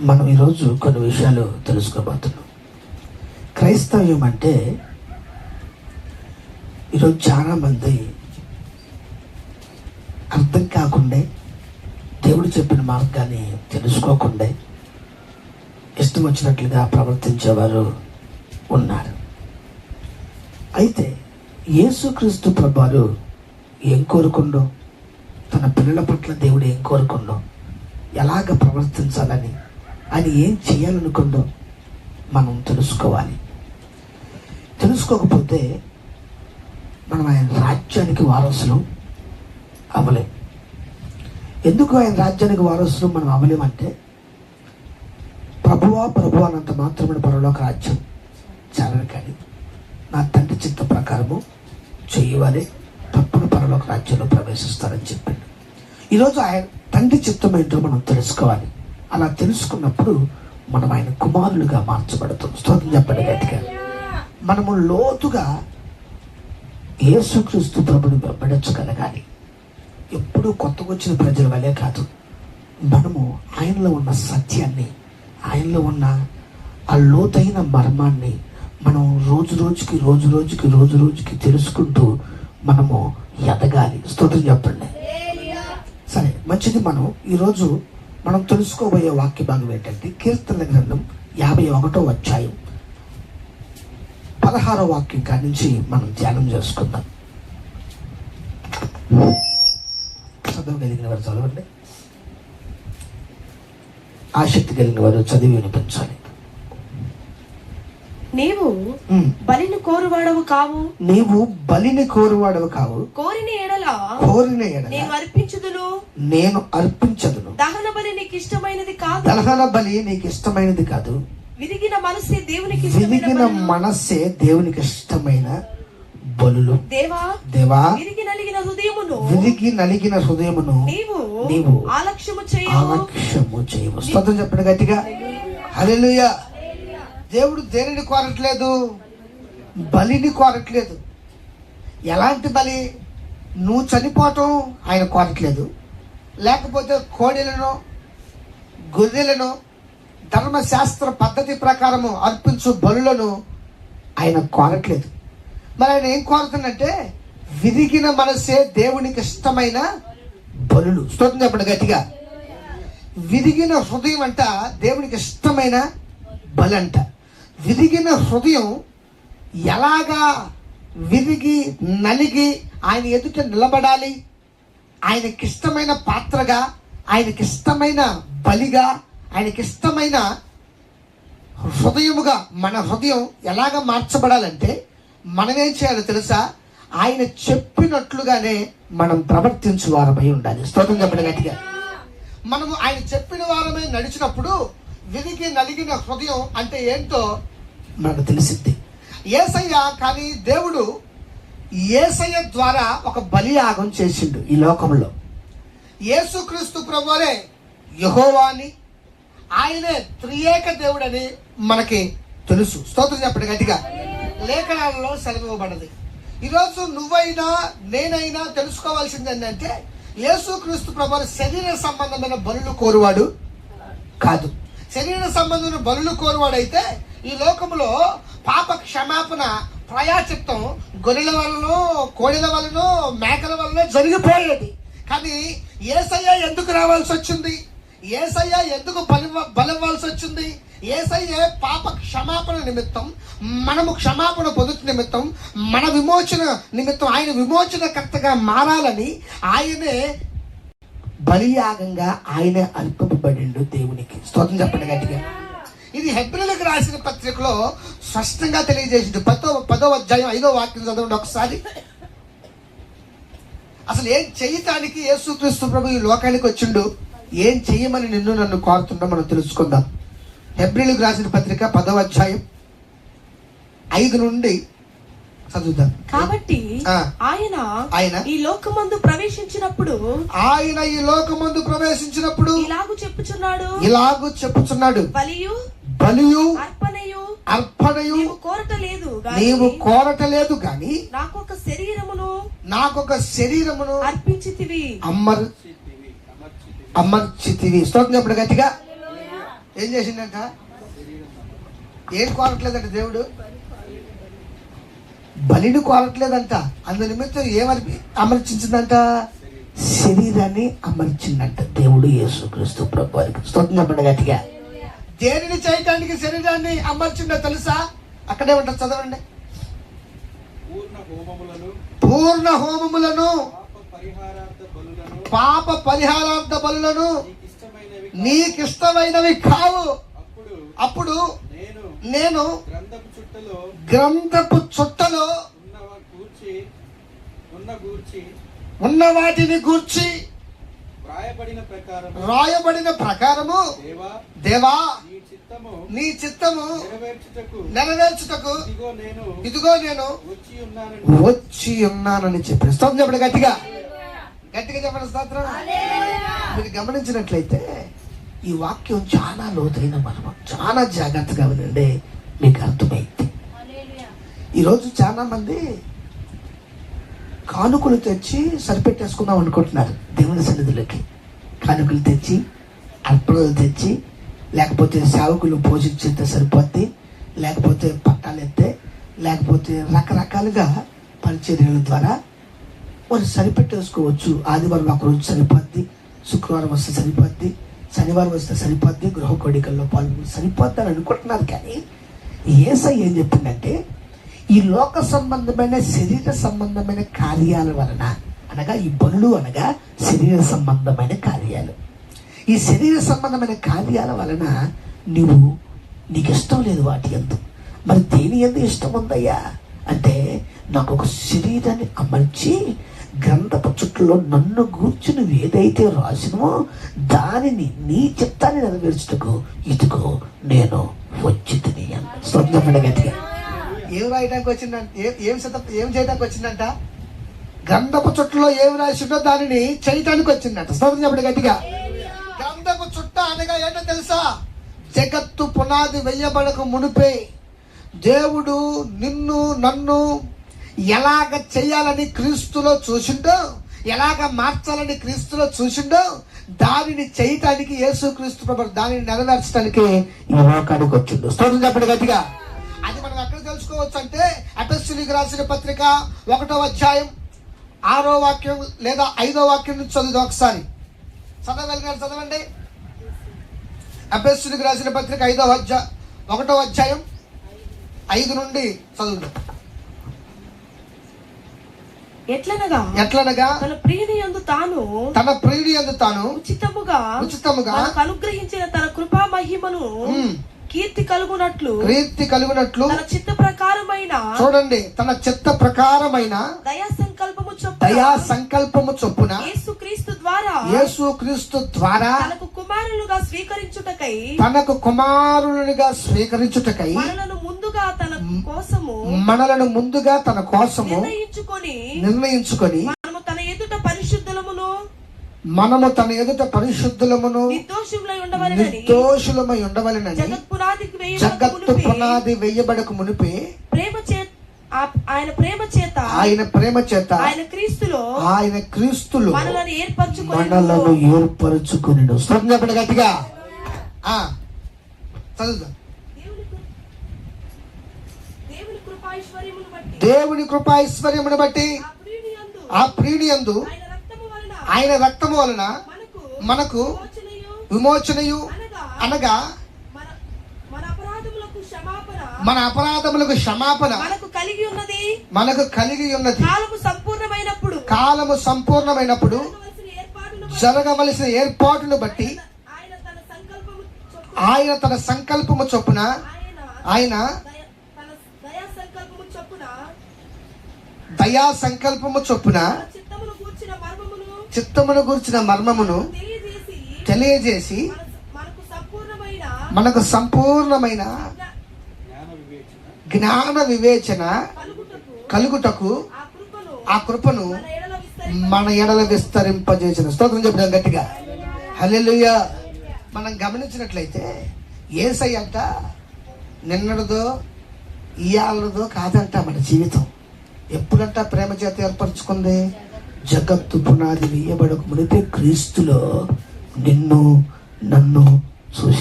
మనం ఈరోజు కొన్ని విషయాలు తెలుసుకోబోతున్నాం. క్రైస్తవ్యం అంటే ఈరోజు చాలామంది అర్థం కాకుండా దేవుడు చెప్పిన మార్గాన్ని తెలుసుకోకుండా ఇష్టం వచ్చినట్లుగా ప్రవర్తించేవారు ఉన్నారు. అయితే యేసుక్రీస్తు ప్రభారు ఏం కోరుకుండో తన పిల్లల పట్ల దేవుడు ఏం కోరుకుండో ఎలాగ ప్రవర్తించాలని అని ఏం చేయాలనుకుందో మనం తెలుసుకోవాలి. తెలుసుకోకపోతే మనం ఆయన రాజ్యానికి వారసులు అవ్వలేం. ఎందుకు ఆయన రాజ్యానికి వారసులు మనం అవ్వలేమంటే ప్రభువా ప్రభు అన్నంత మాత్రమే పరలోక రాజ్యం చాలని కానీ నా తండ్రి చిత్త ప్రకారము చేయవాలి. తప్పుడు పరలోక రాజ్యంలో ప్రవేశిస్తారని చెప్పిండు. ఈరోజు ఆయన తండ్రి చిత్తం ఏంటో మనం తెలుసుకోవాలి. అలా తెలుసుకున్నప్పుడు మనం ఆయన కుమారులుగా మార్చబడతాం. స్తోత్రం చెప్పండి గట్టిగా. మనము లోతుగా యేసుక్రీస్తు ప్రభుని వెంబడించగలగాలి ఎప్పుడూ కొత్తగా వచ్చిన ప్రజల వలే కాదు. మనము ఆయనలో ఉన్న సత్యాన్ని ఆయనలో ఉన్న ఆ లోతైన మర్మాన్ని మనం రోజు రోజుకి రోజు రోజుకి రోజు రోజుకి తెలుసుకుంటూ మనము ఎదగాలి. స్తోత్రం చెప్పండి. సరే మంచిది మనం ఈరోజు మనం తెలుసుకోబోయే వాక్య భాగం ఏంటంటే కీర్తన గ్రంథం యాభై ఒకటో అధ్యాయం. పదహారో వాక్యం కాడి నుంచి మనం ధ్యానం చేసుకుందాం. చదవగలిగిన వారు చదవండి. ఆసక్తి కలిగిన వారు చదివి వినిపించాలి. నీవు. బలిని కోరువాడవు కావు. నీవు బలిని కోరువాడవు కావు. కోరిన ఎడల కోరిన ఎడల నేను అర్పించుదును. నేను అర్పించదును. దహన బలి నీకు ఇష్టమైనది కాదు. దహన బలి నీకు ఇష్టమైనది కాదు. విరిగిన మనసే దేవునికి విరిగిన. మనస్సే దేవునికి ఇష్టమైన బలులు. దేవా దేవా విరిగి నలిగిన హృదయమును విరిగి నలిగిన హృదయమును నీవు నీవు ఆలక్ష్యము చేయవు ఆలక్ష్యము చేయవు స్తోత్రం చెప్పండి గట్టిగా. హల్లెలూయా. దేవుడు దేనిని కోరట్లేదు? బలిని కోరట్లేదు. ఎలాంటి బలి? నువ్వు చనిపోవటం ఆయన కోరట్లేదు. లేకపోతే కోడెలను గొర్రెలను ధర్మశాస్త్ర పద్ధతి ప్రకారము అర్పించు బలులను ఆయన కోరట్లేదు. మరి ఆయన ఏం కోరుతుందంటే విరిగిన మనసే దేవునికి ఇష్టమైన బలులు. స్తోత్రం చెప్పండి గట్టిగా. విరిగిన హృదయం అంట దేవునికి ఇష్టమైన బలంట. అంట విరిగిన హృదయం ఎలాగా విరిగి నలిగి ఆయన ఎదుట నిలబడాలి? ఆయనకిష్టమైన పాత్రగా ఆయనకిష్టమైన బలిగా ఆయనకిష్టమైన హృదయముగా మన హృదయం ఎలాగ మార్చబడాలంటే మనం ఏం చేయాలో తెలుసా? ఆయన చెప్పినట్లుగానే మనం ప్రవర్తించు వారమై ఉండాలి. స్తోత్రం చెప్పిన గట్టిగా. మనము ఆయన చెప్పిన వారమే నడిచినప్పుడు విరిగి నలిగిన హృదయం అంటే ఏంటో మనకు తెలిసింది. ఏసయ్య కానీ దేవుడు ఏసయ్య ద్వారా ఒక బలియాగం చేసిండు ఈ లోకంలో. యేసుక్రీస్తు ప్రభువరే యహోవాని. ఆయనే త్రియేక దేవుడని మనకి తెలుసు. స్తోత్రం చెప్పండి గట్టిగా. లేఖనాలలో సెలవివ్వబడది ఈరోజు నువ్వైనా నేనైనా తెలుసుకోవాల్సింది ఏంటంటే యేసుక్రీస్తు ప్రభు శరీర సంబంధమైన బలులు కోరువాడు కాదు. శరీర సంబంధమైన బలులు కోరువాడైతే ఈ లోకంలో పాప క్షమాపణ ప్రయాచిత్తం గొర్రెల వలనో కోడిల వలనో మేకల వలన జరిగిపోయేది. కానీ ఏసయ్య ఎందుకు రావాల్సి వచ్చింది? ఏసయ్య ఎందుకు బలి బలివ్వాల్సి వచ్చింది? ఏసయ్య పాప క్షమాపణ నిమిత్తం మనము క్షమాపణ పొందుతు నిమిత్తం మన విమోచన నిమిత్తం ఆయన విమోచనకర్తగా మారాలని ఆయనే బలియాగంగా ఆయనే అర్పింపబడిండు దేవునికి. స్తోత్రం చెప్పండి గట్టిగా. ఇది హెబ్రిలకు రాసిన పత్రికలో స్పష్టంగా తెలియజేసింది. పదో పదో అధ్యాయం ఐదో వాక్యం చదవండి ఒకసారి. అసలు ఏం చేయటానికి యేసుక్రీస్తు ప్రభు ఈ లోకానికి వచ్చిండు? ఏం చెయ్యమని నిన్ను నన్ను కోరుతుండో మనం తెలుసుకుందాం. హెబ్రిలకు రాసిన పత్రిక పదో అధ్యాయం ఐదు నుండి చదువుదాం. కాబట్టి. ఆయన ఆయన? ఈ లోకమందు ప్రవేశించినప్పుడు ఆయన ఈ లోకమందు ప్రవేశించినప్పుడు ఇలాగు చెప్పుచున్నాడు. ఇలాగూ చెప్పుచున్నాడు. బలియు బలియు అర్పణయు. అర్పణయు. నీవు కోరట లేదు గాని నీవు కోరటలేదు గాని నాకొక శరీరమును నాకొక శరీరమును అర్పించితివి. అమ్మర్ అమర్చితివి. స్తోత్రం చెప్పడు గట్టిగా. ఏం చేసిందంట ఏం కోరట్లేదంట దేవుడు? బలిని కోరట్లేదంట. అందు నిమిత్తం ఏమని అమర్చించిందంట? శరీరాన్ని అమర్చిందంట దేవుడు యేసుక్రీస్తు ప్రభు వారికి స్తోత్రం గట్టిగా. దేనిని చేయటానికి శరీరాన్ని అమర్చిందో తెలుసా? అక్కడే ఉంటుంది చదవండి. పూర్ణ హోమములను పాప పరిహారార్థ బలులను నీకిష్టమైనవి కావు. అప్పుడు నేను నేను గ్రంథపు చుట్టలో గ్రంథపు చుట్టలో ఉన్న గూర్చి ఉన్న గూర్చి ఉన్న వాటిని గూర్చి వ్రాయబడిన ప్రకారం రాయబడిన ప్రకారము దేవా దేవా నీ చిత్తము నీ చిత్తము నెరవేర్చుటకు నెరవేర్చుటకు ఇదిగో నేను ఇదిగో నేను వచ్చి ఉన్నానని వచ్చి ఉన్నానని చెప్పి స్తోత్రం చెప్పండి గట్టిగా. గట్టిగా చెప్పండి స్తోత్రం. మీరు గమనించినట్లయితే ఈ వాక్యం చాలా లోతైన మర్మం చాలా జాగ్రత్తగా వినండి. మీకు అర్థమైంది ఈరోజు చాలా మంది కానుకలు తెచ్చి సరిపెట్టేసుకుందాం అనుకుంటున్నారు దేవుని సన్నిధిలోకి. కానుకలు తెచ్చి అర్పణలు తెచ్చి లేకపోతే సేవకులు పోషించేస్తే సరిపోద్ది లేకపోతే పట్టాలు ఎత్తే లేకపోతే రకరకాలుగా పరిచర్యల ద్వారా వారు సరిపెట్టేసుకోవచ్చు. ఆదివారం ఒక రోజు సరిపోద్ది శుక్రవారం వస్తే సరిపోద్ది. శనివారం వస్తే సరిపోద్ది గృహ కోడికల్లో పాల్గొని సరిపోద్ది అని అనుకుంటున్నారు కానీ ఏసై ఏం చెప్పిందంటే ఈ లోక సంబంధమైన శరీర సంబంధమైన కార్యాల వలన అనగా ఈ పనులు అనగా శరీర సంబంధమైన కార్యాలు. ఈ శరీర సంబంధమైన కార్యాల వలన నీవు నీకు ఇష్టం లేదు వాటి ఎందు. మరి దేని ఎందు ఇష్టం ఉందయ్యా? అంటే నాకు ఒక శరీరాన్ని అమర్చి గ్రంథపు చుట్టలో నన్ను గూర్చి నువ్వు ఏదైతే రాసినో దానిని నీ చిత్తాన్ని నెరవేర్చుటకు ఇదిగో నేను వచ్చి తిని స్వంతమైన ఏం రాయడానికి వచ్చిందంట? ఏం ఏం ఏం చేయడానికి వచ్చిందంట? గంధపు చుట్టలో ఏం రాసిందో దానిని చేయటానికి వచ్చిందంట. స్తోత్రం చెప్పండి గట్టిగా. గంధపు చుట్ట అనగా ఏంటో తెలుసా? జగత్తు పునాది వెయ్యబడక మునిపే. దేవుడు నిన్ను నన్ను ఎలాగ చేయాలని క్రీస్తులో చూసిండో ఎలాగ మార్చాలని క్రీస్తులో చూసిండో దానిని చేయటానికి యేసుక్రీస్తు ప్రభు దానిని నెరవేర్చడానికి ఈ లోకానికి వచ్చిండు. స్తోత్రం చెప్పండి గట్టిగా. అది మనం ఎక్కడ తెలుసుకోవచ్చు అంటే అటస్సులికి రాసిన పత్రిక ఒకటో అధ్యాయం ఆరో వాక్యం లేదా ఐదో వాక్యం నుంచి చదువుదాం ఒకసారి. చదవగలిగారు చదవండి. అపస్సులికి రాసిన పత్రిక ఐదో అధ్యాయం ఒకటో అధ్యాయం ఐదు నుండి చదువుదాం. ఎట్లనగా? ఎట్లనగా? తన ప్రియుని యందు తాను తన ప్రియుడి ఎందు తాను ఉచితముగా ఉచితముగా అనుగ్రహించిన తన కృపా మహిమను కీర్తి కలుగునట్లు ప్రీతి కలిగినట్లు తన చిత్త ప్రకారమైన చూడండి తన చిత్త ప్రకారమైన దయా సంకల్పము దయా చొప్పున సంకల్పము చొప్పున యేసు క్రీస్తు ద్వారా యేసు క్రీస్తు ద్వారా తనకు కుమారులుగా స్వీకరించుటకై తనకు కుమారునిగా స్వీకరించుటకై మనలను ముందుగా తన కోసము మనలను ముందుగా తన కోసము నిర్ణయించుకొని నిర్ణయించుకొని మనము తన ఎదుట పరిశుద్ధులమును మనము తన ఎదుట పరిశుద్ధులమును ఉండవలెనని నిర్దోషులమై ఉండవలెనని జగత్ పునాదికి వేయబడక జగత్తు మునుపే పునాది వెయ్యబడక మునిపే ప్రేమ చేత ఆయన ప్రేమ చేత ఆయన ప్రేమ చేత ఆయన క్రీస్తులో ఆయన క్రీస్తులు మనలను ఏర్పరచుకొని మనలను ఏర్పరచుకుని స్తోత్రం చెప్పండి గట్టిగా. ఆ, చదువుదాం దేవుని కృ- దేవుని కృపాైశ్వర్యమును బట్టి ఆ ప్రియుని యందు ఆ ప్రియుని యందు ఆయన రక్తము వలన మనకు మనకు మోచనయు విమోచనయు అనగా మన అపరాధములకు క్షమాపణ. మనకు కలిగి ఉన్నది. మనకు కలిగి ఉన్నది. కాలము సంపూర్ణమైనప్పుడు కాలము సంపూర్ణమైనప్పుడు జరగవలసిన ఏర్పాటును బట్టి ఆయన తన సంకల్పము చొప్పున ఆయన తన సంకల్పము చొప్పున ఆయన ఆయన దయ- తన దయా సంకల్పము చొప్పున దయా సంకల్పము చొప్పున చిత్తమును గురించిన మర్మమును తెలియజేసి తెలియజేసి మన- మనకు సంపూర్ణమైన జ్ఞాన వివేచన కలుగుటకు ఆ కృపను మన ఎడల విస్తరింపజేసిన. స్తోత్రం చెప్పడం గట్టిగా. హల్లెలూయా. మనం గమనించినట్లయితే ఏసై అంట నిన్నటిదో ఇయాలదో కాదంట మన జీవితం. ఎప్పుడంట ప్రేమ చేత ఏర్పరచుకుంది? జగత్తు పునాది వేయబడక మునిపే క్రీస్తులో నిన్ను నన్ను చూసి.